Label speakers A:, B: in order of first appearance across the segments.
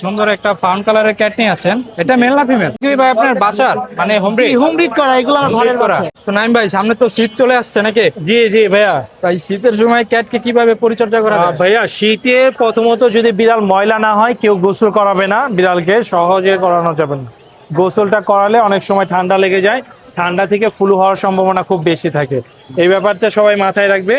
A: সুন্দর একটা ফাউন কালারের ক্যাট নিয়ে আছেন। এটা মেল না ফিমেল কি ভাই আপনার বাসার? মানে হোম
B: জি হোম ব্রিড করা এগুলো আমার ঘরের বাচ্চা।
A: তো নাইম ভাই সামনে তো শীত চলে আসছে নাকি?
C: জি জি ভাইয়া।
A: তাই শীতের সময় ক্যাটকে কীভাবে পরিচর্যা করা যায়?
C: ভাইয়া শীতে প্রথমত যদি বিড়াল ময়লা না হয় কেউ গোসল করাবে না। বিড়ালকে সহজে করানো যাবে না। গোসলটা করালে অনেক সময় ঠান্ডা লেগে যায়। ঠান্ডা থেকে ফ্লু হওয়ার সম্ভাবনা খুব বেশি থাকে। এই ব্যাপারটা সবাই মাথায় রাখবে।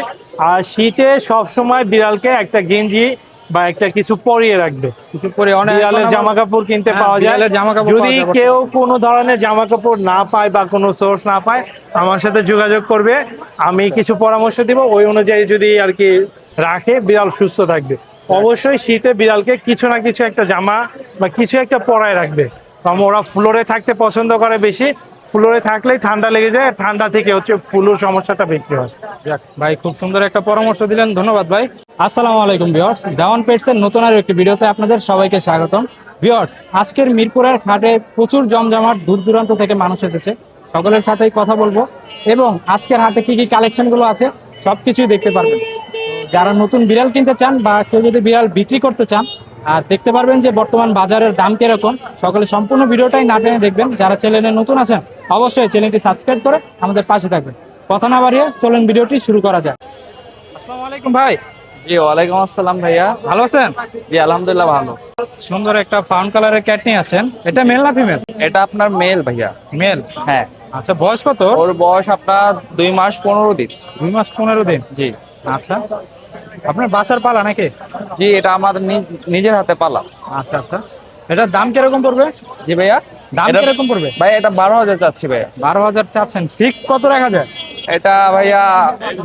C: আর শীতে সবসময় বিড়ালকে একটা গেঞ্জি বা একটা কিছু পরিয়ে রাখবে।
A: কিছু পরে অনেক
C: জামা কাপড় কিনতে
A: হ্যাঁ,
C: পাওয়া যায়।
A: বিড়ালের জামাকাপড়
C: যদি কেউ কোনো ধরনের জামা কাপড় না পায় বা কোনো সোর্স না পায় আমার সাথে যোগাযোগ করবে। আমি কিছু পরামর্শ দিব। ওই অনুযায়ী যদি আর কি রাখে বিড়াল সুস্থ থাকবে। অবশ্যই শীতে বিড়ালকে কিছু না কিছু একটা জামা বা কিছু একটা পরায় রাখবে। কারণ ওরা ফ্লোরে থাকতে পছন্দ করে বেশি। ফ্লোরে থাকলেই ঠান্ডা লেগে যায়। ঠান্ডা থেকে হচ্ছে ফ্লুর সমস্যাটা বেশি হয়।
A: ভাই খুব সুন্দর একটা পরামর্শ দিলেন। ধন্যবাদ ভাই। আসসালামু আলাইকুম ভিউয়ার্স। দেওয়ান পেটস এর নতুন আর একটি ভিডিওতে আপনাদের সবাইকে স্বাগতম। ভিউয়ার্স, আজকের মিরপুরের হাটে প্রচুর জমজমাট, দূর দূরান্ত থেকে মানুষ এসেছে। সকলের সাথেই কথা বলব। এবং আজকের হাটে কি কি কালেকশনগুলো আছে, সবকিছুই দেখতে পারবেন। যারা নতুন বিড়াল কিনতে চান বা কেউ যদি বিড়াল বিক্রি করতে চান আর দেখতে পারবেন যে বর্তমান বাজারের দাম কীরকম। সকলে সম্পূর্ণ ভিডিওটাই না টেনে দেখবেন। যারা চ্যানেলে নতুন আছেন, অবশ্যই চ্যানেলটি সাবস্ক্রাইব করে আমাদের পাশে থাকবেন। কথা না বাড়িয়ে চলুন ভিডিওটি শুরু করা যায় আসসালামু আলাইকুম ভাই।
D: জি ওয়ালাইকুম আসসালাম ভাইয়া।
A: ভালো আছেন?
D: জি আলহামদুলিল্লাহ ভালো।
A: সুন্দর একটা ফাউন কালারের আছেন। এটা মেল না ফিমেল?
D: এটা আপনার মেল ভাইয়া।
A: মেল?
D: হ্যাঁ।
A: আচ্ছা বয়স কত?
D: ওর বয়স আপনার দুই মাস পনেরো দিন।
A: দুই মাস পনেরো দিন?
D: জি।
A: আচ্ছা। আপনার বাসার পালা নাকি?
D: জি এটা আমাদের নি- নিজের হাতে পালা।
A: আচ্ছা আচ্ছা। এটার দাম কীরকম পড়বে?
D: জি ভাইয়া।
A: দাম কীরকম পড়বে?
D: ভাই এটা বারো হাজার চাচ্ছি ভাইয়া।
A: বারো হাজার চাচ্ছেন। ফিক্সড কত রাখা যায়?
D: এটা ভাইয়া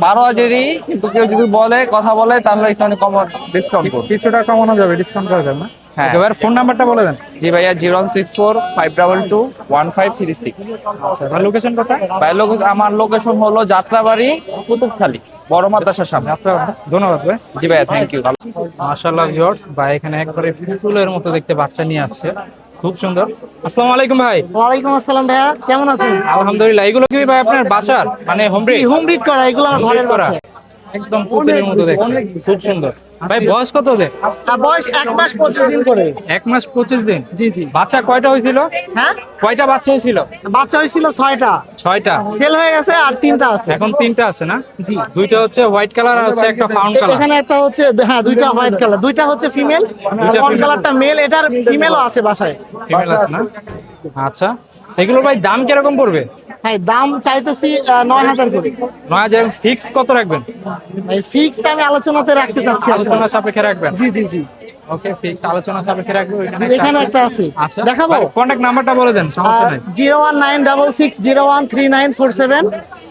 D: বারো হাজারই কিন্তু কেউ যদি বলে কথা বলে তাহলে একটু কম ডিসকাউন্ট করব।
A: কিছুটা কমানো যাবে ডিসকাউন্ট করা যাবে না?
D: হ্যাঁ।
A: এবার ফোন নাম্বারটা বলে দেন।
D: জি ভাইয়া zero one six four five double two one five three six
A: আচ্ছা এবার লোকেশন কোথায়?
D: ভাই আমার লোকেশন হলো যাত্রাবাড়ি কুতুবখালী বড় মাদ্রাসার সামনে।
A: আপনার ধন্যবাদ ভাই
D: জি ভাইয়া থ্যাংক ইউ
A: মাশাআল্লাহ ভিউয়ার্স ভাই এখানে একবারে পুতুলের মতো দেখতে বাচ্চা নিয়ে আসছে। খুব সুন্দর। আসসালামু আলাইকুম ভাই।
B: ওয়ালাইকুম আসসালাম ভাইয়া কেমন আছেন?
A: আলহামদুলিল্লাহ এগুলো কি ভাই আপনার বাসার? মানে হোম
B: ব্রিড হোম ব্রিড করা এগুলো আমার ঘরের
A: করা।
B: বাচ্চা।
A: একদম পুতুলের মতো দেখতে। খুব সুন্দর। ভাই বয়স কত ওদের?
B: বয়স এক মাস পঁচিশ দিন করে।
A: এক মাস পঁচিশ দিন?
B: জি জি।
A: বাচ্চা কয়টা হয়েছিল?
B: হ্যাঁ?
A: কয়টা বাচ্চা হয়েছিল?
B: বাচ্চা হয়েছিল ছয়টা।
A: ছয়টা।
B: সেল হয়ে গেছে আর তিনটা আছে।
A: এখন তিনটা আছে না?
B: জি।
A: দুইটা হচ্ছে হোয়াইট কালার আর হচ্ছে একটা ফাউন্ড কালার
B: এখানে একটা হচ্ছে হ্যাঁ দুইটা হোয়াইট কালার দুইটা হচ্ছে ফিমেল
A: দুইটা
B: কালারটা মেল এটার ফিমেলও আছে বাসায়।
A: ফিমেল আছে না? আচ্ছা। এগুলো ভাই দাম কীরকম পড়বে?
B: হ্যাঁ দাম চাইতেছি নয় হাজার করে।
A: নয় হাজার ফিক্স কত রাখবেন?
B: এই ফিক্সড আমি আলোচনাতে রাখতে চাচ্ছি
A: আলোচনা সাপেক্ষে রাখবেন?
B: জি জি জি।
A: ওকে ফিক্স আলোচনা সাপেক্ষে রাখব
B: এখানে একটা আছে।
A: আচ্ছা
B: দেখাবো?
A: কন্ট্যাক্ট নাম্বারটা বলে দেন সমস্যা নাই।
B: Zero one nine double six zero one three nine four seven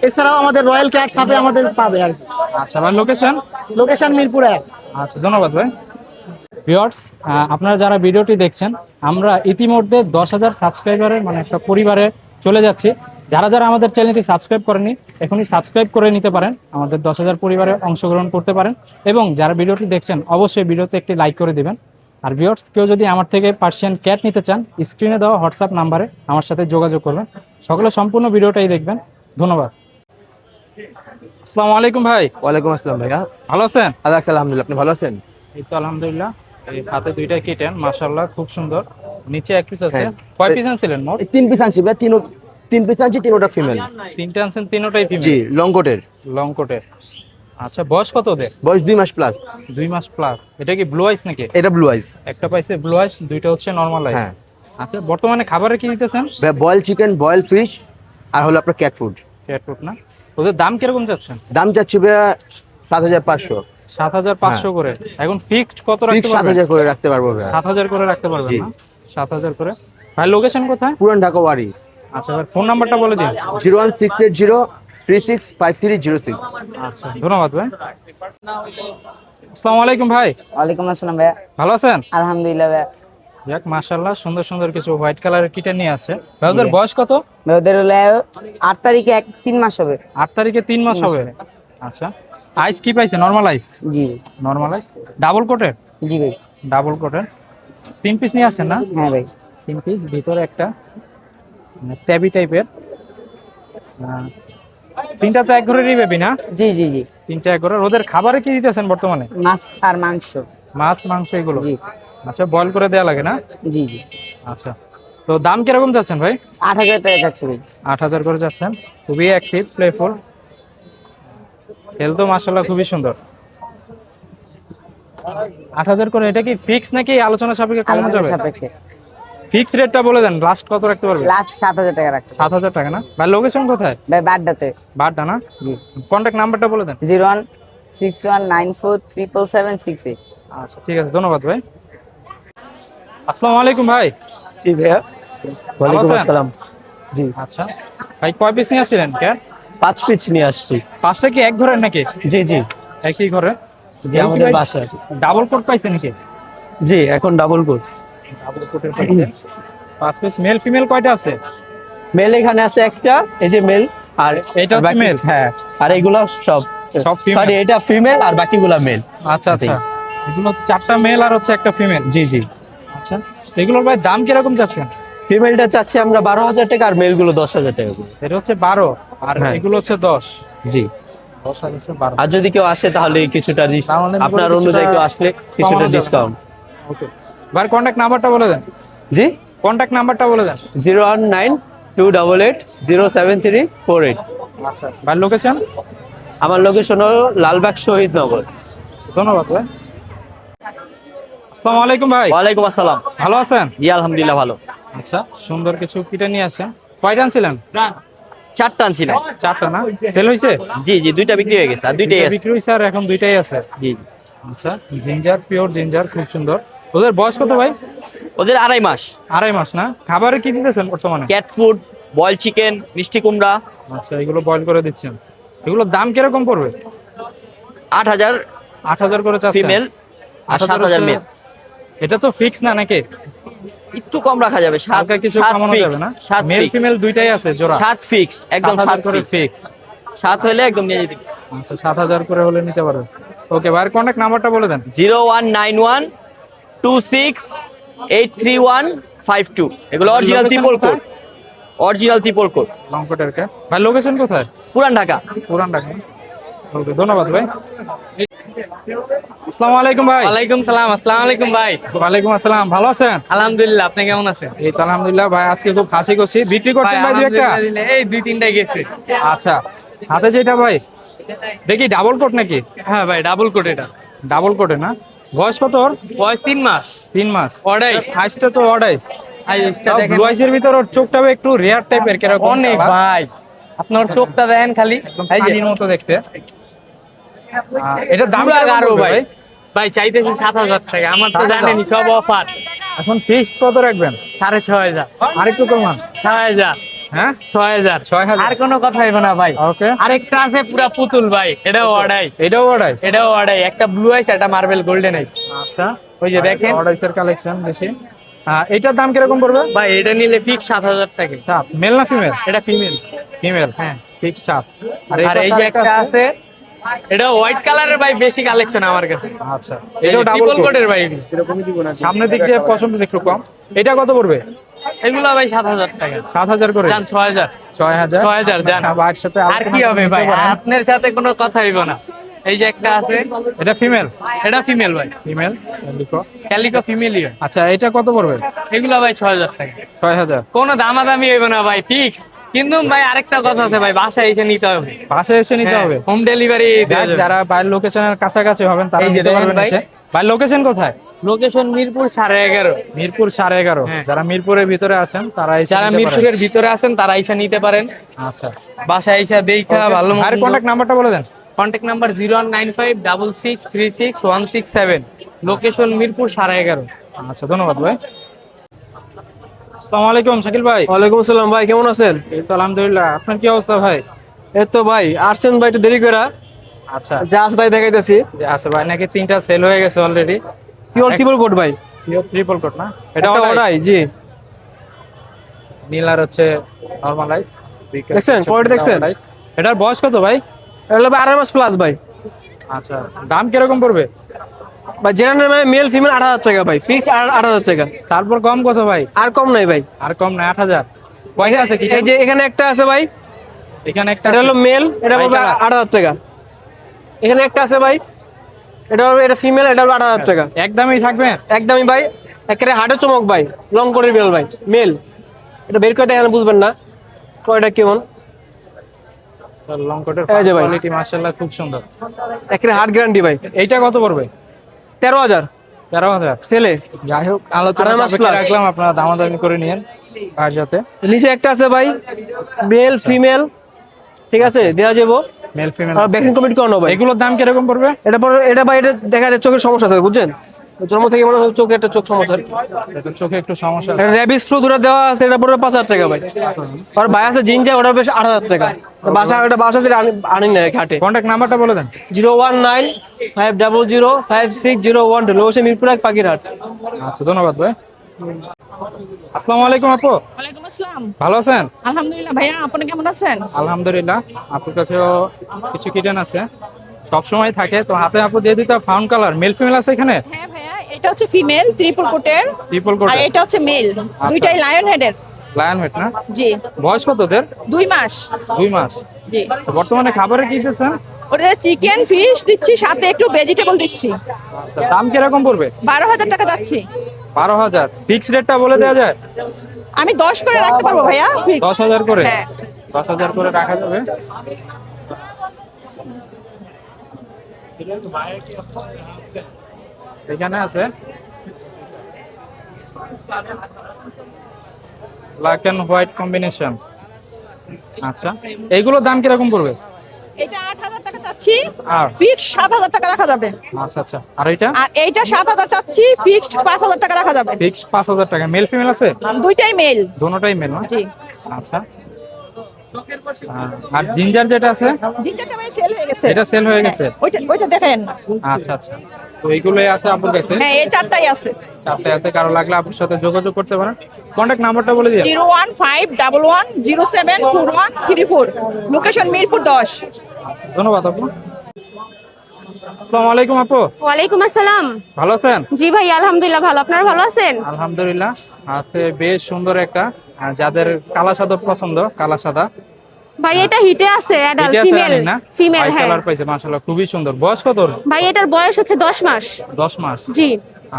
B: এছাড়াও আমাদের রয়্যাল ক্যাটস হাবে আমাদের পাবে আর কি।
A: আচ্ছা ভাই লোকেশন
B: লোকেশন মিরপুর এক।
A: আচ্ছা ধন্যবাদ ভাই। ভিউয়ার্স আপনারা যারা ভিডিওটি দেখছেন আমরা ইতিমধ্যে দশ হাজার সাবস্ক্রাইবারের মানে একটা পরিবারে চলে যাচ্ছি। যারা যারা আমাদের চ্যানেলটি সাবস্ক্রাইব করেনি এখনই সাবস্ক্রাইব করে নিতে পারেন। আমাদের দশ হাজার পরিবারে অংশগ্রহণ করতে পারেন এবং যারা ভিডিওটি দেখছেন অবশ্যই ভিডিওতে একটি লাইক করে দিবেন। আর ভিউয়ার্স কেউ যদি আমার থেকে পার্সিয়ান ক্যাট নিতে চান স্ক্রিনে দেওয়া হোয়াটসঅ্যাপ নাম্বারে আমার সাথে যোগাযোগ করবেন। সকলে সম্পূর্ণ ভিডিওটাই দেখবেন। ধন্যবাদ। আসসালামু আলাইকুম ভাই।
E: ওয়ালাইকুম আসসালাম ভাইয়া।
A: ভালো আছেন?
E: আলহামদুলিল্লাহ আপনি ভালো আছেন?
A: এই তো আলহামদুলিল্লাহ। এই হাতে দুইটা কিটেন মাশাআল্লাহ খুব সুন্দর। নিচে এক পিস আছে।
E: হ্যাঁ।
A: কয় পিস আনছিলেন মোট?
E: তিন পিস আনছি ভাইয়া তিন তিন পিস আনছি তিনোটা ফিমেল
A: তিনটে আনছেন তিনটাই
E: জি
A: ফিমেল
E: লং কোটের
A: লং কোটের আচ্ছা বয়স কত ওদের?
E: বয়স দুই মাস প্লাস
A: দুই মাস প্লাস এটা কি ব্লু আইস নাকি?
E: এটা ব্লু আইস
A: একটা পাইছে ব্লু আইস দুইটা হচ্ছে নরমাল আইস
E: হ্যাঁ।
A: আচ্ছা বর্তমানে খাবারে কি দিতেছেন?
E: বয়েল চিকেন বয়েল ফিশ আর হলো আপনার ক্যাট ফুড
A: ক্যাট ফুড না? ওদের দাম কীরকম যাচ্ছেন
E: দাম চাচ্ছি ভাইয়া সাত হাজার পাঁচশো।
A: সাত হাজার পাঁচশো করে। এখন ফিক্সড কত রাখতে পারবেন
E: হাজার করে রাখতে পারব
A: সাত হাজার করে রাখতে পারবেন না? সাত হাজার করে। ভাই লোকেশন কোথায়?
E: পুরান ঢাকা ওয়ারি।
A: আচ্ছা এবার ফোন নাম্বারটা বলে দিন।
E: Zero one six eight zero three six five three zero six.
A: আচ্ছা ধন্যবাদ ভাই। আসসালামু আলাইকুম ভাই।
F: ওয়ালাইকুম আসসালাম ভাইয়া।
A: ভালো আছেন?
F: আলহামদুলিল্লাহ ভাইয়া।
A: যাক মাশাআল্লাহ সুন্দর সুন্দর কিছু হোয়াইট কালারের কিটা নিয়ে আছে। ভাই ওদের বয়স কত?
F: ভাই, ওদের হলো আট তারিখে এক তিন মাস হবে।
A: আট তারিখে তিন মাস হবে। আচ্ছা। আইস কি পাইছে? নর্মাল আইস
F: জি।
A: নর্মাল আইস ডাবল কোটের
F: জি ভাই।
A: ডাবল কোটের তিন পিস নিয়ে আসেন না?
F: হ্যাঁ ভাই।
A: তিন পিস ভিতরে একটা ট্যাবি টাইপের তিনটা তো এক ঘরেরই বেবি না?
F: জি জি জি।
A: তিনটা এক ঘরের ওদের খাবারে কি দিতেছেন বর্তমানে?
F: মাছ আর মাংস।
A: মাছ মাংস এগুলো?
F: জি।
A: আচ্ছা বয়ল করে দেওয়া লাগে না?
F: জি জি।
A: আচ্ছা। তো দাম কীরকম যাচ্ছেন ভাই?
F: আট হাজার টাকা যাচ্ছে ভাই।
A: আট হাজার করে যাচ্ছেন। খুবই অ্যাক্টিভ প্লেফুল হেলথও মাসাল্লাহ খুবই সুন্দর। আট হাজার করে এটা কি ফিক্স নাকি আলোচনা সাপেক্ষে কমানো যাবে?
F: সাপেক্ষে।
A: ফিক্স রেটটা বলে দেন লাস্ট কত রাখতে পারবে?
F: লাস্ট সাত হাজার টাকা রাখছে
A: সাত হাজার টাকা না? ভাই লোকেশন কোথায়?
F: ভাই বাড্ডাতে।
A: বাড্ডা না?
F: জি।
A: কন্ট্যাক্ট নাম্বারটা বলে দেন।
F: Zero one six one nine four triple seven six eight.
A: আচ্ছা ঠিক আছে ধন্যবাদ ভাই। আসসালামু আলাইকুম ভাই।
C: জি ভাইয়া।
A: ওয়ালাইকুম আসসালাম।
C: জি।
A: আচ্ছা। ভাই কয় পিস নিয়ে আসছিলেন? কে
C: পাঁচ পিস নিয়ে আসছি।
A: পাঁচটা কি এক ঘরের নাকি?
C: জি জি।
A: একই ঘরে?
C: জি আমাদের বাসায়।
A: ডাবল কোট পাইছে নাকি?
C: জি এখন ডাবল কোট
A: ডাবল কোটের পাইছে। পাঁচ পিস মেল ফিমেল কয়টা আছে?
C: মেল এখানে আছে একটা এই যে মেল আর
A: এটা হচ্ছে
C: বাকি- হ্যাঁ আর এগুলো সব
A: সব?
C: সরি এটা ফিমেল আর বাকিগুলা মেল
A: আচ্ছা আচ্ছা। এগুলো চারটা মেল আর হচ্ছে একটা ফিমেল
C: জি জি।
A: আচ্ছা এগুলোর ভাই দাম কীরকম যাচ্ছেন
C: ফিমেলটা চাচ্ছি আমরা বারো হাজার টাকা আর মেলগুলো দশ হাজার টাকা করে।
A: এটা হচ্ছে বারো আর
C: হ্যাঁ।
A: এগুলো হচ্ছে দশ।
C: জি।
A: আর
C: যদি কেউ আসে তাহলে কিছুটা আপনার অনুযায়ী কেউ আসলে কিছুটা ডিসকাউন্ট
A: ওকে। ভাই কন্ট্যাক্ট নাম্বারটা বলে দেন।
C: জি?
A: কন্ট্যাক্ট নাম্বারটা বলে দেন।
C: Zero one nine two double eight zero seven three four eight.
A: আচ্ছা। ভাই লোকেশন
C: আমার লোকেশন হলো লালবাগ শহীদ নগর
A: ধন্যবাদ ভাই। আসসালামু আলাইকুম ভাই।
E: ওয়ালাইকুম আসসালাম।
A: ভালো আছেন?
E: জি আলহামদুলিল্লাহ ভালো।
A: আচ্ছা সুন্দর কিছু পিঠা নিয়ে আসেন কয়টা আনছিলেন?
E: চারটা আনছিলাম।
A: চারটা না? সেল হয়েছে
E: জি জি দুইটা বিক্রি হয়ে গেছে আর দুইটাই আছে।
A: বিক্রি হয়েছে আর এখন দুইটাই আছে।
E: জি জি।
A: আচ্ছা জিঞ্জার পিওর জিঞ্জার খুব সুন্দর। ওদের বয়স কত ভাই?
E: ওদের আড়াই মাস।
A: আড়াই মাস না? খাবারে কি দিতেছেন বর্তমানে?
E: ক্যাট ফুড বয়েল চিকেন মিষ্টি কুমড়া।
A: আচ্ছা এগুলো বয়ল করে দিচ্ছেন। এগুলোর দাম কীরকম পড়বে?
E: আট হাজার
A: আট হাজার করে চাচ্ছেন।
E: ফিমেল আর
A: 8,000
E: সাত হাজার মেল
A: এটা তো ফিক্স না নাকি?
E: একটু কম রাখা যাবে সাত
A: কিছু কমানো যাবে না? মেল ফিমেল দুইটাই আছে জোড়া।
E: সাত ফিক্সড একদম
A: সাত
E: সাত
A: করে
E: ফিক্সড সাত হলে একদম নিয়ে যেতে
A: আচ্ছা সাত হাজার করে হলে নিতে পারবেন ওকে ভাইয়ের কন্ট্যাক্ট নাম্বারটা বলে দেন।
E: Zero one nine one two six eight three one five two. এগুলো original triple coat original triple coat
A: লংকটের কে ভাই লোকেশন কোথায়?
E: পুরান ঢাকা।
A: পুরান ঢাকা। ওকে ধন্যবাদ ভাই। আসসালামু আলাইকুম ভাই।
G: ওয়ালাইকুম সালাম আসসালামু আলাইকুম ভাই।
A: ওয়ালাইকুম আসসালাম ভালো আছেন?
G: আলহামদুলিল্লাহ আপনি কেমন আছেন?
A: এই তো আলহামদুলিল্লাহ ভাই আজকে খুব হাসি করছি বিক্রি করছেন ভাই দুই একটা?
G: এই দুই তিনটা গেছে।
A: আচ্ছা হাতে যেটা ভাই? দেখি ডাবল কোট নাকি?
G: হ্যাঁ ভাই ডাবল কোট এটা।
A: ডাবল কোটে না? বয়স কত ওর?
G: বয়স তিন মাস।
A: তিন মাস।
G: অর্ডাই
A: হাইসটা তো অর্ডাই
G: দেখেন।
A: ব্লু ভিতর ওর চোখটা একটু রেয়ার টাইপের কীরকম?
G: অনেক ভাই। আপনার চোখটা দেখেন খালি।
A: পানির মতো দেখতে। এটার দাম কীরকম
G: ভাই। ভাই? চাইতেছি সাত হাজার টাকা। আমার তো
A: 7,000
G: জানেনি সব অফার
A: এখন ফিক্সড কত রাখবেন?
G: সাড়ে ছয় হাজার।
A: আরেকটু কমান।
G: ছয় হাজার।
A: হ্যাঁ?
G: ছয় হাজার।
A: ছয় হাজার।
G: আর কোনো কথা না ভাই।
A: ওকে।
G: আরেকটা আছে পুরা পুতুল ভাই। এটাও অর্ডাই
A: এটাও অর্ডাই
G: এটাও অর্ডাই একটা ব্লু আইস একটা মার্বেল গোল্ডেন আইস
A: আচ্ছা।
G: ওই যে দেখেন।
A: অর্ডাইসের কালেকশন বেশি এটার দাম কীরকম পড়বে?
G: ভাই এটা নিলে ফিক্স সাত হাজার টাকা।
A: সাত। মেল না ফিমেল?
G: এটা ফিমেল
A: ফিমেল হ্যাঁ ঠিক সাত।
G: আর এই যে একটা আছে এটা হোয়াইট কালারের ভাই বেশি কালেকশন আমার কাছে।
A: আচ্ছা
G: এটাও
A: ডাবল
G: কোটের ভাই
A: সামনের দিক দিয়ে পছন্দ একটু কম। এটা কত পড়বে?
G: এগুলো ভাই সাত হাজার টাকা।
A: সাত হাজার করে?
G: যান ছয় হাজার।
A: ছয় হাজার?
G: ছয় হাজার যান
A: একসাথে
G: আর কি হবে ভাই? আপনার সাথে কোনো কথা হইব না। এই যে একটা আছে
A: এটা ফিমেল
G: এটা ফিমেল ভাই।
A: ফিমেল
G: ক্যালিকো ফিমেলই হয়
A: আচ্ছা এটা কত পড়বে?
G: এগুলো ভাই ছয় হাজার টাকা।
A: ছয় হাজার।
G: কোনো দামাদামি হইব না ভাই ফিক্স কিন্তু ভাই আরেকটা কথা আছে ভাই বাসায় এসে নিতে হবে।
A: পাশে এসে নিতে হবে?
G: হোম ডেলিভারি
A: যারা বাইরের লোকেশনের কাছাকাছি হবেন তারা নিতে পারবেন
G: ভাই।
A: এসে। বাইরের লোকেশন কোথায়?
G: লোকেশন মিরপুর সাড়ে এগারো।
A: মিরপুর সাড়ে এগারো।
G: হ্যাঁ।
A: যারা মিরপুরের ভিতরে আছেন তারা এসে
G: যারা মিরপুরের ভিতরে আছেন তারা এসে নিতে পারেন।
A: আচ্ছা।
G: বাসায় এসে দেখা ভালো
A: আর কন্ট্যাক্ট নাম্বারটা বলে দেন।
G: Contact number zero one nine five double six three six one six seven location Mirpur সাড়ে এগারো।
A: আচ্ছা ধন্যবাদ ভাই। আসসালামু আলাইকুম শাকিল ভাই।
C: ওয়ালাইকুম আসসালাম ভাই কেমন আছেন?
A: এই তো আলহামদুলিল্লাহ আপনার কি অবস্থা ভাই?
C: এই তো ভাই আসছেন ভাই একটু দেরি করে
A: আচ্ছা।
C: যা আছে তাই দেখাইতেছি।
A: আচ্ছা ভাই নাকি তিনটা সেল হয়ে গেছে অলরেডি
C: পিওর ট্রিপল কোড ভাই।
A: পিওর ট্রিপল কোট না? এটা
C: ওটাই জি।
A: নীল আর হচ্ছে নরমালাইজ
C: দেখছেন? quality দেখছেন?
A: এটার বয়স কত ভাই?
C: ভাই আড়াই মাস প্লাস ভাই।
A: আচ্ছা দাম কীরকম পড়বে?
C: ভাই যেটা নেবে মেল ফিমেল আট হাজার টাকা ভাই। ফিক্সড আট হাজার টাকা।
A: তারপর কম কত ভাই?
C: আর কম নাই ভাই।
A: আর কম না আট হাজার। পয়সা আছে কি
C: এই যে এখানে একটা আছে ভাই।
A: এখানে একটা
C: এটা হলো মেল এটা পড়বে আট হাজার টাকা। এখানে একটা আছে ভাই।
H: এটা হলো এটা ফিমেল এটা হলো আট হাজার টাকা।
A: একদমই থাকবে?
H: একদমই ভাই একেবারে হাটে চমক ভাই। লং করে বিড়াল ভাই মেল এটা বের করে দেখেন বুঝবেন না। কয়টা কেমন?
A: লংকটের
H: এই যে ভাই।
A: কোয়ালিটি মাশাআল্লাহ খুব সুন্দর।
H: একেবারে হার্ড গ্যারান্টি ভাই।
A: এইটা কত পড়বে?
H: ছেলে।
A: যাই হোক আলোচনা। রাখলাম আপনারা দামাদামি করে নিয়েন আর যাতে।
H: নিচে একটা আছে ভাই মেল ফিমেল ঠিক আছে যাব।
A: মেল ফিমেল
H: আর ভ্যাকসিন কমপ্লিট করানো ভাই।
A: এগুলোর দাম কীরকম পড়বে?
H: এটা এটা ভাই এটা দেখা যায় চোখের সমস্যা থাকে বুঝছেন? জন্ম থেকে মনে হয় চোখে একটা চোখ সমস্যা আর কি।
A: চোখে একটু সমস্যা
H: র্যাবিস ফ্লু দুটো দেওয়া আছে এটা পড়বে পাঁচ হাজার টাকা ভাই। আর ভাই আছে জিঞ্জা ওটা বেশ আট হাজার টাকা। বাসা এটা বাসা সেটা আনি- আনি না ঘাটে।
A: কন্ট্যাক্ট নাম্বারটা বলে দেন।
H: Zero one nine five double zero five six zero one two লোসে Mirpur এক পাখিরহাট।
A: আচ্ছা ধন্যবাদ ভাই। আসসালামু আলাইকুম আপু।
I: ওয়ালাইকুম আসসালাম।
A: ভালো আছেন?
I: আলহামদুলিল্লাহ ভাইয়া আপনি কেমন আছেন?
A: আলহামদুলিল্লাহ আপুর কাছেও কিছু কিটেন আছে? সব সময় থাকে। তো হাতে আপু যে দুইটা ফাউন্ড কালার। মেল ফিমেল আছে এখানে?
I: হ্যাঁ ভাইয়া এটা হচ্ছে ফিমেল ত্রিপুল কোটের
A: ট্রিপল কোট
I: আর এটা হচ্ছে মেল। দুইটাই লায়ন হেডের
A: লায়ন হেড না?
I: জি।
A: বয়স কত ওদের?
I: দুই মাস।
A: দুই মাস।
I: জি।
A: তো বর্তমানে খাবারে কি দিচ্ছেন
I: ওটা চিকেন ফিশ দিচ্ছি সাথে একটু ভেজিটেবল দিচ্ছি।
A: আচ্ছা দাম কীরকম পড়বে?
I: বারো হাজার টাকা যাচ্ছি।
A: বারো হাজার। ফিক্স রেটটা বলে দেওয়া যায়?
I: আমি দশ করে রাখতে পারব ভাইয়া।
A: দশ হাজার করে?
I: হ্যাঁ।
A: দশ হাজার করে রাখা যাবে? এখানে আছে ব্ল্যাক অ্যান্ড হোয়াইট কম্বিনেশন আচ্ছা। এইগুলোর দাম কীরকম পড়বে?
I: এটা আট হাজার টাকা চাচ্ছি।
A: আর?
I: ফিক্স সাত হাজার টাকা রাখা যাবে।
A: আচ্ছা আচ্ছা। আর এইটা?
I: আর এইটা সাত হাজার চাচ্ছি ফিক্সড পাঁচ হাজার টাকা রাখা যাবে।
A: ফিক্স পাঁচ হাজার টাকা। মেল ফিমেল আছে?
I: দুইটাই মেল
A: দোনোটাই মেল না?
I: জি।
A: আচ্ছা। আর- আর জিঞ্জার যেটা আছে?
I: জিঞ্জারটা ভাই সেল হয়ে গেছে।
A: এটা সেল হয়ে গেছে?
I: হ্যাঁ, ওইটা ওইটা দেখেন।
A: আচ্ছা আচ্ছা। তো এইগুলোই আছে আপুর কাছে?
I: হ্যাঁ এই চারটাই আছে।
A: চারটাই আছে। কারও লাগলে আপুর সাথে যোগাযোগ করতে পারেন। কন্টাক্ট নাম্বারটা বলে দিন
I: zero one five double one zero seven four one three four. Location Mirpur দশ।
A: ধন্যবাদ আপু। আসসালামু আলাইকুম আপু।
J: ওয়ালাইকুম আসসালাম।
A: ভালো আছেন?
J: জি ভাই আলহামদুলিল্লাহ ভালো। আপনারা ভালো আছেন?
A: আলহামদুলিল্লাহ। আজকে বেশ সুন্দর একটা যাদের কালা সাদা পছন্দ কালা সাদা।
J: ভাই এটা হিটে আছে অ্যাডাল্ট ফিমেল ফিমেল হ্যাঁ।
A: কালার পাইছে মাশাআল্লাহ খুবই সুন্দর। বয়স কত
J: ভাই এটার বয়স হচ্ছে দশ মাস।
A: 10 মাস।
J: জি।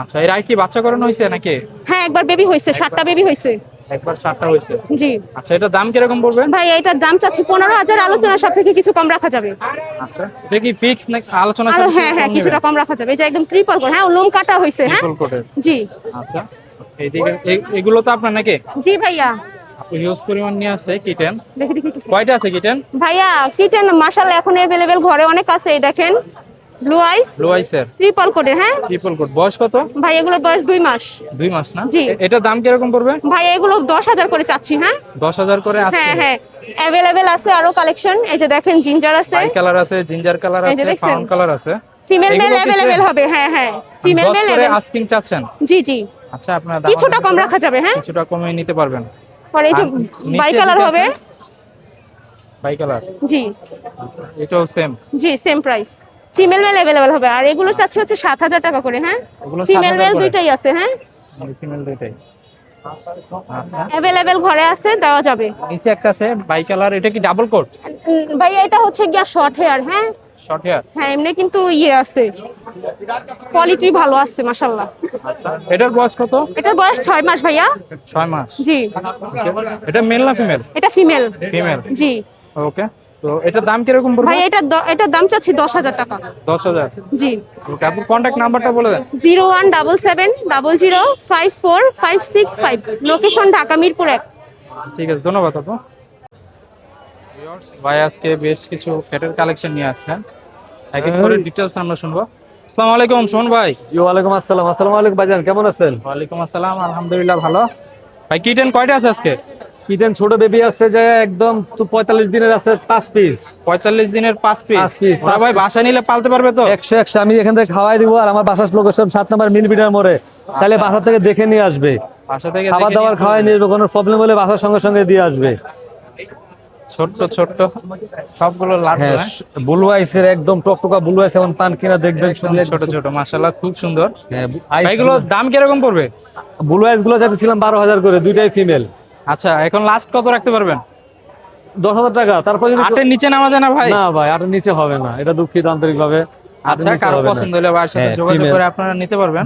A: আচ্ছা এর আগে কি বাচ্চা করানো হয়েছে নাকি?
J: হ্যাঁ একবার বেবি হয়েছে সাতটা বেবি হয়েছে।
A: একবার সাতটা হয়েছে।
J: জি।
A: আচ্ছা এটার দাম কীরকম পড়বে?
J: ভাই এটার দাম চাচ্ছি পনেরো হাজার আলোচনা সাপেক্ষে কিছু কম রাখা যাবে।
A: আচ্ছা। এটা কি ফিক্স নাকি আলোচনা
J: হ্যাঁ হ্যাঁ কিছুটা কম রাখা যাবে। এই যে একদম ট্রিপল করে হ্যাঁ লোম কাটা হয়েছে হ্যাঁ? জি।
A: আচ্ছা। এইদিকে এগুলো তো আপনার নাকি?
J: জি ভাইয়া।
A: হিউজ পরিমাণ নিয়ে আসছে কিটেন
J: দেখে দেখি একটু।
A: কয়টা আছে কিটেন
J: ভাইয়া কিটেন মাসাল এখন অ্যাভেলেবেল ঘরে অনেক আছে এই দেখেন। ব্লু আইস
A: ব্লু আইসের
J: ট্রিপল হ্যাঁ?
A: ট্রিপল কোট বয়স কত?
J: ভাই এগুলোর বয়স দুই মাস।
A: দুই মাস না?
J: জি।
A: এ- এটার দাম কীরকম পড়বে?
J: ভাই এগুলো দশ হাজার করে চাচ্ছি হ্যাঁ?
A: দশ হাজার করে আছে
J: হ্যাঁ হ্যাঁ। অ্যাভেলেবেল আছে আরও কালেকশন এই যে দেখেন জিঞ্জার আছে।
A: কালার আছে জিঞ্জার কালার আছে? ফাউন্ড কালার আছে।
J: Female male
A: same?
J: হবে হ্যাঁ হ্যাঁ। ফিমেল মেল
A: করে আস্কিং চাচ্ছেন?
J: জি জি।
A: আচ্ছা আপনার
J: কিছুটা কম রাখা যাবে হ্যাঁ?
A: কিছুটা কমে নিতে পারবেন।
J: পরে এই যে বাই কালার হবে।
A: বাই কালার
J: জি।
A: এটাও সেম
J: জি same price female male available হবে। আর এগুলো চাচ্ছি হচ্ছে সাত হাজার টাকা করে হ্যাঁ? ফিমেল মেল দুইটাই আছে হ্যাঁ?
A: ফিমেল দুইটাই।
J: অ্যাভেলেবেল ঘরে আছে দেওয়া যাবে।
A: নিচে একটা আছে বাই কালার এটা কি ডাবল কোট
J: ভাই এটা হচ্ছে গিয়া শর্ট হেয়ার হ্যাঁ?
A: শর্ট হেয়ার
J: হ্যাঁ এমনি কিন্তু ইয়ে আছে। কোয়ালিটি ভালো আছে মাশাল্লাহ
A: আচ্ছা এটার বয়স কত?
J: এটার বয়স ছয় মাস ভাইয়া।
A: ছয় মাস।
J: জি।
A: এটা মেল না ফিমেল
J: এটা ফিমেল
A: ফিমেল
J: জি।
A: ওকে তো এটার দাম কীরকম পড়বে?
J: ভাই এটা এটার দাম চাচ্ছি দশ হাজার টাকা।
A: দশ হাজার?
J: জি।
A: ওকে আপনি কন্ট্যাক্ট নাম্বারটা বলে দেন।
J: Zero one double seven double zero five four five six five. Location Dhaka Mirpur এক।
A: ঠিক আছে ধন্যবাদ আপু। ভাই আজকে বেশ কিছু ফ্যাটের কালেকশন নিয়ে আসছেন। এক এক করে ডিটেলস আমরা শুনব। আসসালামু আলাইকুম শোন ভাই।
H: ওয়ালাইকুম আসসালাম। আসসালামু আলাইকুম ভাইজান কেমন আছেন?
A: ওয়ালাইকুম আসসালাম আলহামদুলিল্লাহ ভালো। ভাই কিটেন কয়টা আছে আজকে?
H: কিটেন ছোট বেবি আছে যে একদম পঁয়তাল্লিশ দিনের আছে পাঁচ পিস
A: পঁয়তাল্লিশ দিনের পাঁচ পিস
H: পাঁচ piece,
A: ভাই বাসা নিলে পালতে পারবে তো?
H: একশো একশো আমি এখান থেকে খাওয়াই দিব আর আমার বাসার লোকেশন সাত নম্বর মিল বিটার মোড়ে। তাহলে বাসা থেকে দেখে নিয়ে আসবে।
A: বাসা থেকে
H: খাবার দাবার খাওয়াই নিয়ে কোনো প্রবলেম হলে বাসার সঙ্গে সঙ্গে দিয়ে আসবে।
A: ছোট্ট ছোট্ট। সবগুলো লাড্ডু
H: হ্যাঁ
A: হ্যাঁ?
H: ব্লু আইসের একদম টকটকা ব্লু আইস এখন পান কিনা দেখবেন শুনলে
A: ছোট ছোট। মাশাআল্লাহ খুব সুন্দর।
H: হ্যাঁ
A: এগুলো দাম কীরকম পড়বে?
H: ব্লু আইসগুলো যাচ্ছিলাম বারো হাজার করে দুইটাই ফিমেল
A: আচ্ছা এখন লাস্ট কত রাখতে পারবেন?
H: দশ হাজার টাকা। তারপর
A: আটের নিচে নামা যায় না ভাই?
H: না ভাই আর নিচে হবে না। এটা দুঃখিত আন্তরিক ভাবে
A: আচ্ছা
K: হ্যাঁ,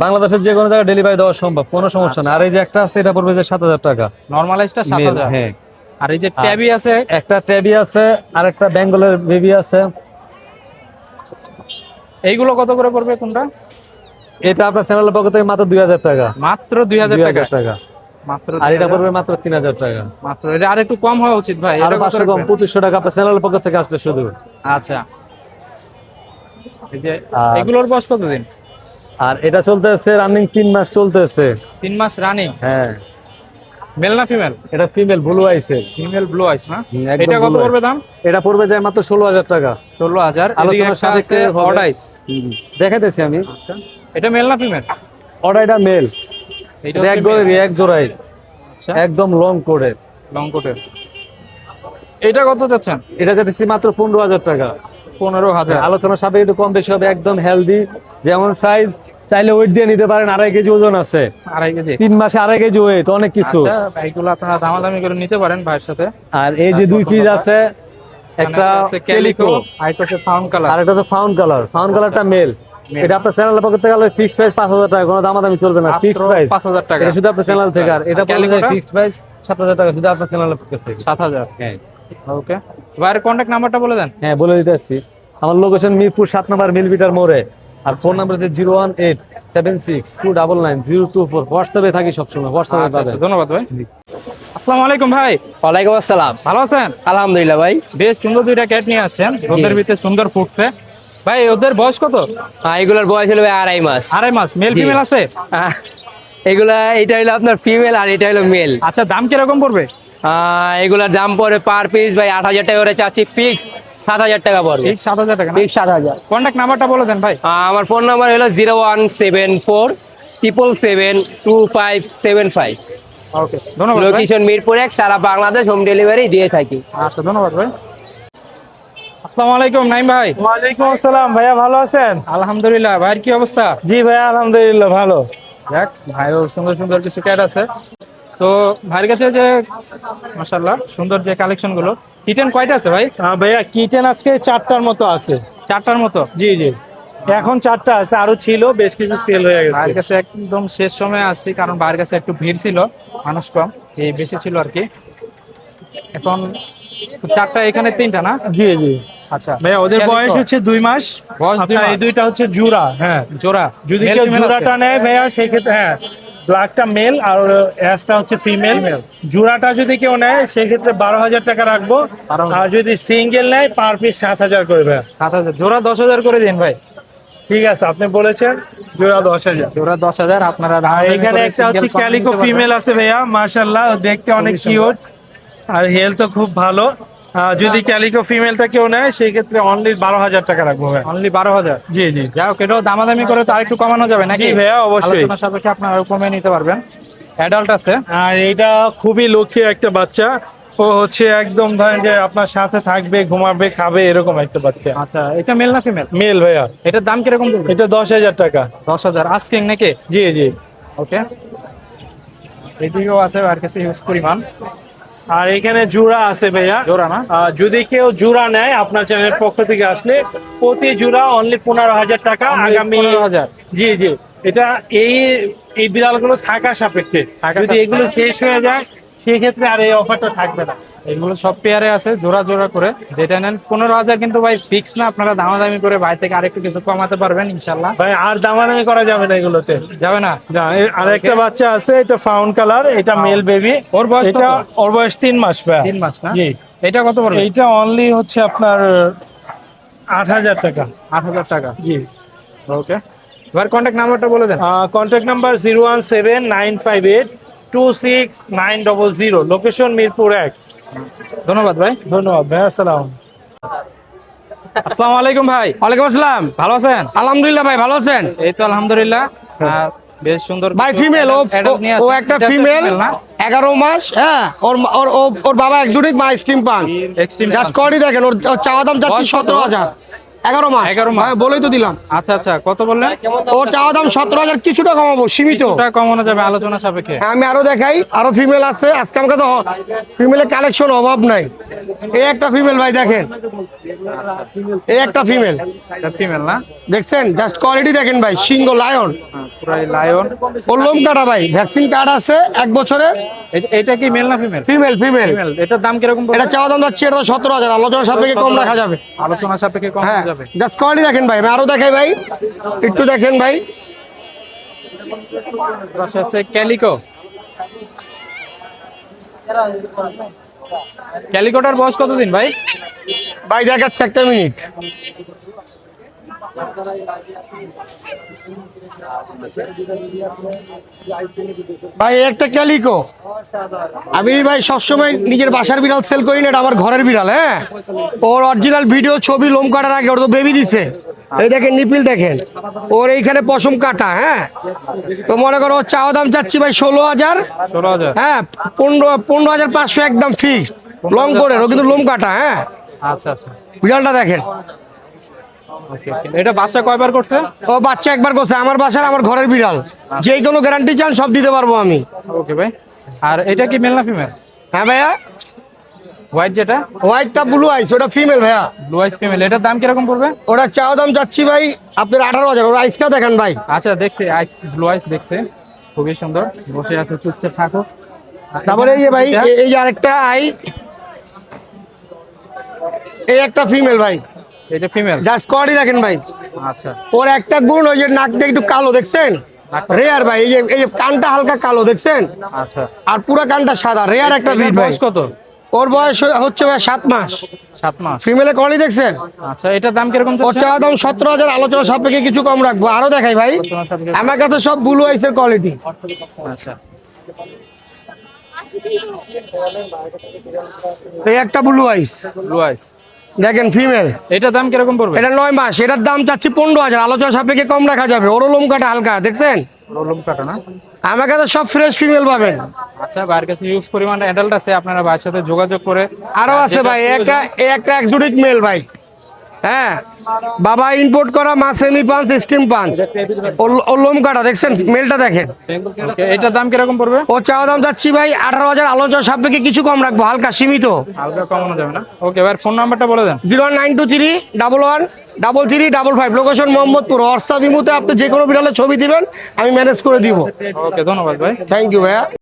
K: বাংলাদেশের যে কোনো জায়গায় ডেলিভারি দেওয়া সম্ভব কোনো সমস্যা না। আর এই যে একটা আছে এটা পড়বে যে সাত হাজার টাকা।
A: নর্মালাইজটা সাত হাজার।
K: হ্যাঁ।
A: আর এই যে ট্যাবি আছে?
K: একটা ট্যাবি আছে আর একটা বেঙ্গলের বেবি আছে।
A: এইগুলো কত করে পড়বে কোনটা?
K: এটা আপনার চ্যানেলের পক্ষ থেকে মাত্র দুই হাজার টাকা।
A: মাত্র দুই হাজার
K: দুই
A: টাকা।
K: আর এটা পড়বে মাত্র তিন হাজার টাকা।
A: মাত্র এটা আর একটু কম হওয়া উচিত ভাই
K: আর পাঁচশো কম পঁচিশশো টাকা আপনার চ্যানেলের পক্ষ থেকে আসলে শুধু
A: আচ্ছা। এই যে এগুলোর বয়স কতদিন?
K: আর এটা চলতেছে রানিং তিন মাস চলতেছে।
A: তিন মাস রানিং
K: হ্যাঁ।
A: মেল না ফিমেল
K: এটা female blue ice
A: female blue ice না? এটা কত পড়বে দাম?
K: এটা পড়বে যায় মাত্র ষোলো হাজার টাকা।
A: ষোলো হাজার।
K: আলোচনার দেখাইতেছি আমি।
A: আচ্ছা। এটা মেল না ফিমেল
K: এটা মেল এক গড়ের এক জোড়াই।
A: আচ্ছা।
K: একদম লং করে
A: লং কোটের এটা কত চাচ্ছেন?
K: এটা যাচ্ছে মাত্র পনেরো হাজার টাকা।
A: পনেরো হাজার।
K: আলোচনা সাপেক্ষে একটু কম বেশি হবে একদম হেলদি যেমন সাইজ চাইলে ওয়েট দিয়ে নিতে পারেন আড়াই কেজি ওজন আছে।
A: আড়াই কেজি।
K: তিন মাসে আড়াই কেজি ওয়েট অনেক কিছু।
A: আচ্ছা এইগুলো আপনারা দামাদামি করে নিতে পারেন ভাইয়ের সাথে।
K: আর এই যে দুই পিস আছে একটা
A: ক্যালিকো আর একটা হচ্ছে ফাউন্ড কালার
K: আর একটা হচ্ছে ফাউন্ড কালার ফাউন্ড কালারটা মেল এটা আপনার চ্যানেলের পক্ষ থেকে ফিক্সড প্রাইস পাঁচ হাজার টাকা কোনো দামাদামি চলবে না। ফিক্সড প্রাইস
A: পাঁচ হাজার টাকা।
K: এটা শুধু আপনার চ্যানেল থেকে। আর এটা পড়বে ফিক্সড প্রাইস সাত হাজার টাকা শুধু আপনার চ্যানেলের পক্ষ থেকে।
A: সাত হাজার।
K: হ্যাঁ।
A: ওকে ভাইয়ের কন্ট্যাক্ট নাম্বারটা বলে দেন।
K: হ্যাঁ বলে দিতে আসছি। আমার লোকেশন মিরপুর সাত নম্বর মিলবিটার মোড়ে। আর ফোন নাম্বার হচ্ছে zero one eight seven six two double nine zero two four. হোয়াটসঅ্যাপে থাকি সবসময় হোয়াটসঅ্যাপে
A: আচ্ছা, আচ্ছা,
K: পাবেন
A: ধন্যবাদ ভাই। আসসালামু আলাইকুম ভাই।
H: ওয়ালাইকুম আসসালাম।
A: ভালো আছেন?
H: আলহামদুলিল্লাহ ভাই।
A: বেশ সুন্দর দুইটা ক্যাট নিয়ে আসছেন। ওদের ভিতরে সুন্দর ফুটছে। ভাই ওদের বয়স কত?
H: এগুলোর বয়স হলো ভাই আড়াই মাস।
A: আড়াই মাস। মেল ফিমেল আছে?
H: এগুলা এটা হলো আপনার ফিমেল আর এটা হলো মেল
A: আচ্ছা দাম কীরকম পড়বে?
H: এগুলার দাম পড়ে পার পিস ভাই আট হাজার টাকা করে চাচ্ছি ফিক্স সাত হাজার টাকা পড়বে।
A: ঠিক সাত হাজার টাকা
H: ফিক্স সাত হাজার।
A: কন্ট্যাক্ট নাম্বারটা বলে দেন ভাই।
H: আমার ফোন নাম্বার হলো zero one seven four triple seven two five seven five
A: okay ধন্যবাদ
H: লোকেশন মিরপুর এক সারা বাংলাদেশ হোম ডেলিভারি দিয়ে থাকি।
A: আচ্ছা ধন্যবাদ ভাই। আসসালামু আলাইকুম নাইম ভাই।
C: ওয়ালাইকুম আসসালাম ভাইয়া ভালো আছেন?
A: আলহামদুলিল্লাহ ভাইয়ের কি অবস্থা?
C: জি ভাইয়া আলহামদুলিল্লাহ ভালো।
A: ভাইও সুন্দর সুন্দর কিছু ক্যাট আছে। তো ভাইয়ের কাছে যে সুন্দর যে কালেকশনগুলো কিটেন কয়টা আছে ভাই?
C: ভাইয়া কিটেন আজকে চারটার মতো আছে।
A: চারটার মতো?
C: জি জি। এখন চারটা আছে আরও ছিল বেশ কিছু সেল হয়ে গেছে।
A: ভাইয়ের কাছে একদম শেষ সময় আসছি কারণ ভাইয়ের কাছে একটু ভিড় ছিল মানুষ কম এই বেশি ছিল আর কি। এখন চারটা এখানে তিনটা না?
C: জি জি।
A: আচ্ছা।
C: ভাইয়া ওদের বয়স হচ্ছে দুই মাস। আপনার এই দুইটা হচ্ছে জোড়া হ্যাঁ।
A: জোড়া।
C: যদি কেউ জোড়াটা নেয় ভাইয়া সেক্ষেত্রে হ্যাঁ ব্ল্যাকটা মেল আর অ্যাশটা হচ্ছে ফিমেল জোড়াটা যদি কেউ নেয় সেক্ষেত্রে বারো হাজার টাকা রাখব। আর যদি সিঙ্গেল নেয় পার পিস সাত হাজার করে ভাইয়া।
A: সাত হাজার। জোড়া দশ হাজার করে দিন ভাই।
C: ঠিক আছে আপনি বলেছেন জোড়া দশ হাজার।
A: জোড়া দশ হাজার আপনারা
C: এখানে একটা হচ্ছে ক্যালিকো ফিমেল আছে ভাইয়া মাশাল্লাহ দেখতে অনেক কিউট আর হেলথ খুব ভালো। যদি ক্যালিকো ফিমেলটা কেউ নেয় সেই ক্ষেত্রে অনলি বারো হাজার টাকা রাখব ভাইয়া
A: অনলি বারো হাজার?
C: জি জি।
A: যাই হোক এটাও দামাদামি করে তো আরেকটু কমানো যাবে নাকি?
C: ভাইয়া, অবশ্যই।
A: সাপেক্ষে আপনারা কমে নিতে পারবেন। অ্যাডাল্ট আছে।
C: আর এটা খুবই লক্ষ্মী একটা বাচ্চা। ও হচ্ছে একদম ধরেন যে আপনার সাথে থাকবে ঘুমাবে খাবে এরকম একটা বাচ্চা।
A: আচ্ছা এটা মেল না ফিমেল?
C: মেল ভাইয়া।
A: এটার দাম কীরকম পড়বে?
C: এটা দশ হাজার টাকা।
A: দশ হাজার। আস্কিং নাকি?
C: জি জি।
A: ওকে এদিকেও আছে আর কাছে হিউজ পরিমাণ।
C: আর এখানে জোড়া আছে ভাইয়া।
A: জোড়া না?
C: যদি কেউ জোড়া নেয় আপনার চ্যানেলের পক্ষ থেকে আসলে প্রতি জোড়া অনলি পনেরো হাজার টাকা আগামী
A: হাজার।
C: জি জি। এটা এই এই বিড়ালগুলো থাকা সাপেক্ষে। যদি এগুলো শেষ হয়ে যায় সেক্ষেত্রে আর এই অফারটা থাকবে না।
A: এগুলো সব পেয়ারে আছে জোড়া জোড়া করে। যেটা নেন পনেরো হাজার কিন্তু ভাই ফিক্স না আপনারা দামাদামি করে ভাই থেকে আরেকটু কিছু কমাতে পারবেন ইনশাল্লাহ
C: ভাই আর দামাদামি করা যাবে না এগুলোতে।
A: যাবে না?
C: না, আর একটা বাচ্চা আছে এটা ফাউন্ড কালার এটা মেল বেবি
A: ওর বয়স
C: এটা ওর বয়স তিন মাস ভাই।
A: তিন মাস না?
C: জি।
A: এটা কত পড়বে?
C: এইটা অনলি হচ্ছে আপনার আট হাজার টাকা।
A: আট হাজার টাকা।
C: জি।
A: ওকে এবার কন্ট্যাক্ট নাম্বারটা বলে দেন।
C: Contact number zero one seven nine five eight two six nine double zero location Mirpur এক।
A: ধন্যবাদ ভাই।
C: ধন্যবাদ ভাই আসসালাম।
A: আসসালামু আলাইকুম ভাই।
H: ওয়ালাইকুম আসসালাম।
A: ভালো আছেন?
H: আলহামদুলিল্লাহ ভাই ভালো আছেন?
A: এই তো আলহামদুলিল্লাহ। বেশ সুন্দর
H: ভাই ফিমেল ও ও একটা ফিমেল এগারো মাস হ্যাঁ। ওর ওর ও- ওর বাবা একজুটিক মা স্টিম পান
A: এক্সট্রিম
H: জাস্ট করি দেখেন ওর চাওয়া দাম যাচ্ছে? সতেরো হাজার।
B: এগারো মাস।
A: এগারো মাস।
B: বলেই তো দিলাম।
A: আচ্ছা আচ্ছা কত বললেন?
B: ও চাওয়া দাম সতেরো হাজার কিছুটা কমাবো সীমিত।
A: ওটা কমানো যাবে আলোচনা সাপেক্ষে।
B: হ্যাঁ, আমি আরও দেখাই আরও ফিমেল আছে। আজকে আমার কাছে ফিমেলের কালেকশন অভাব নাই। এই একটা ফিমেল ভাই দেখেন। এই একটা ফিমেল
A: ফিমেল না?
B: দেখছেন? জাস্ট কোয়ালিটি দেখেন ভাই সিংহ লায়ন
A: হ্যাঁ, লায়ন
B: ওর লোম কাটা ভাই ভ্যাকসিন কার্ড আছে এক বছরের
A: এটা কি মেল না ফিমেল
B: ফিমেল ফিমেল
A: ফিমেল এটার দাম কীরকম
B: এটা চাওয়া দাম যাচ্ছে এটা সতেরো হাজার। আলোচনা সাপেক্ষে কম রাখা যাবে।
A: আলোচনা সাপেক্ষে কম
B: হ্যাঁ।
A: যাবে।
B: জাস্ট কোয়ালিটি দেখেন ভাই আমি আরও দেখাই ভাই। একটু দেখেন ভাই।
A: পাশে আছে ক্যালিকো। ক্যালিকোটার বয়স কতদিন ভাই?
B: ভাই দেখাচ্ছে একটা মিনিট। ভাই একটা ক্যালিকো। আমি ভাই সবসময় নিজের বাসার বিড়াল সেল করি না এটা আমার ঘরের বিড়াল হ্যাঁ? ওর অরিজিনাল ভিডিও ছবি লোম কাটার আগে ওর তো বেবি দিছে। এই দেখেন নিপিল দেখেন। ওর এইখানে পশম কাটা হ্যাঁ? তো মনে করো ওর চাওয়া দাম চাচ্ছি ভাই ষোলো হাজার। হ্যাঁ পনেরো পনেরো হাজার পাঁচশো একদম ফিক্সড লং করে ও কিন্তু লোম কাটা হ্যাঁ?
A: আচ্ছা আচ্ছা।
B: বিড়ালটা দেখেন.
A: এটা বাচ্চা কয়বার করছে?
B: ও বাচ্চা একবার করছে আমার বাসার আমার ঘরের বিড়াল। যেই কোনো গ্যারান্টি চান সব দিতে পারব আমি।
A: ওকে ভাই। আর এটা কি মেল না ফিমেল
B: হ্যাঁ ভাইয়া?
A: হোয়াইট যেটা?
B: হোয়াইটটা ব্লু আইস ওটা ফিমেল ভাইয়া।
A: ব্লু আইস ফিমেল এটার দাম কীরকম পড়বে?
B: ওটা চাওয়া দাম যাচ্ছি ভাই আপনার আঠারো হাজার। ওর আইসটা দেখেন ভাই।
A: আচ্ছা দেখছি আইস ব্লু আইস দেখছে। খুবই সুন্দর। বসে আছে চুপচাপ থাকুক
B: তারপরে এই যে ভাই এই যে আরেকটা আই এই একটা ফিমেল ভাই।
A: এটা ফিমেল
B: জাস্ট কোয়ালিটি দেখেন ভাই।
A: আচ্ছা।
B: ওর একটা গুণ ওই যে নাক দিয়ে একটু কালো দেখছেন? রেয়ার ভাই এই যে এই যে কানটা হালকা কালো দেখছেন?
A: আচ্ছা।
B: আর পুরো কানটা সাদা রেয়ার একটা ব্রিড ভাই।
A: কত?
B: ওর বয়স হচ্ছে ভাই সাত মাস।
A: সাত মাস।
B: ফিমেলে কোয়ালিটি দেখছেন?
A: আচ্ছা এটার দাম কীরকম
B: ওর? চাওয়া দাম সতেরো হাজার আলোচনা সাপেক্ষে কিছু কম রাখব। আরও দেখাই ভাই। আমার কাছে সব ব্লু আইসের কোয়ালিটি
A: আচ্ছা।
B: এই একটা ব্লু আইস
A: ব্লু আইস
B: দেখেন ফিমেল
A: এটা দাম কীরকম পড়বে?
B: এটা নয় মাস এটার দাম চাচ্ছি পনেরো হাজার। আলোচনা সাপেক্ষে কম রাখা যাবে। ওর লোম কাটা হালকা দেখছেন? আমার কাছে সব ফ্রেশ ফিমেল পাবেন।
A: আচ্ছা কাছে ইউজ পরিমাণ অ্যাডাল্ট আছে আপনারা ভাইয়ের সাথে যোগাযোগ করে
B: আরও আছে ভাই একটা একটা এক মেল ভাই। হ্যাঁ বাবা ইম্পোর্ট করা মাছ সেমি পাঞ্চ স্টিম পাঞ্চ ও লোম কাটা দেখছেন? মেলটা দেখেন।
A: এটার দাম কীরকম পড়বে?
B: ও চাওয়া দাম যাচ্ছি ভাই আঠারো হাজার আলোচনা সাপেক্ষে কিছু কম রাখব হালকা সীমিত।
A: হালকা কমানো যাবে না? ওকে ভাই ফোন নাম্বারটা বলে দেন।
B: Zero nine two three double one double three double five. Location Mohammadpur. WhatsApp ইমুতে আপনি যে কোনো বিড়ালের ছবি দিবেন আমি ম্যানেজ করে দিব।
A: ওকে ধন্যবাদ ভাই।
B: থ্যাংক ইউ ভাইয়া।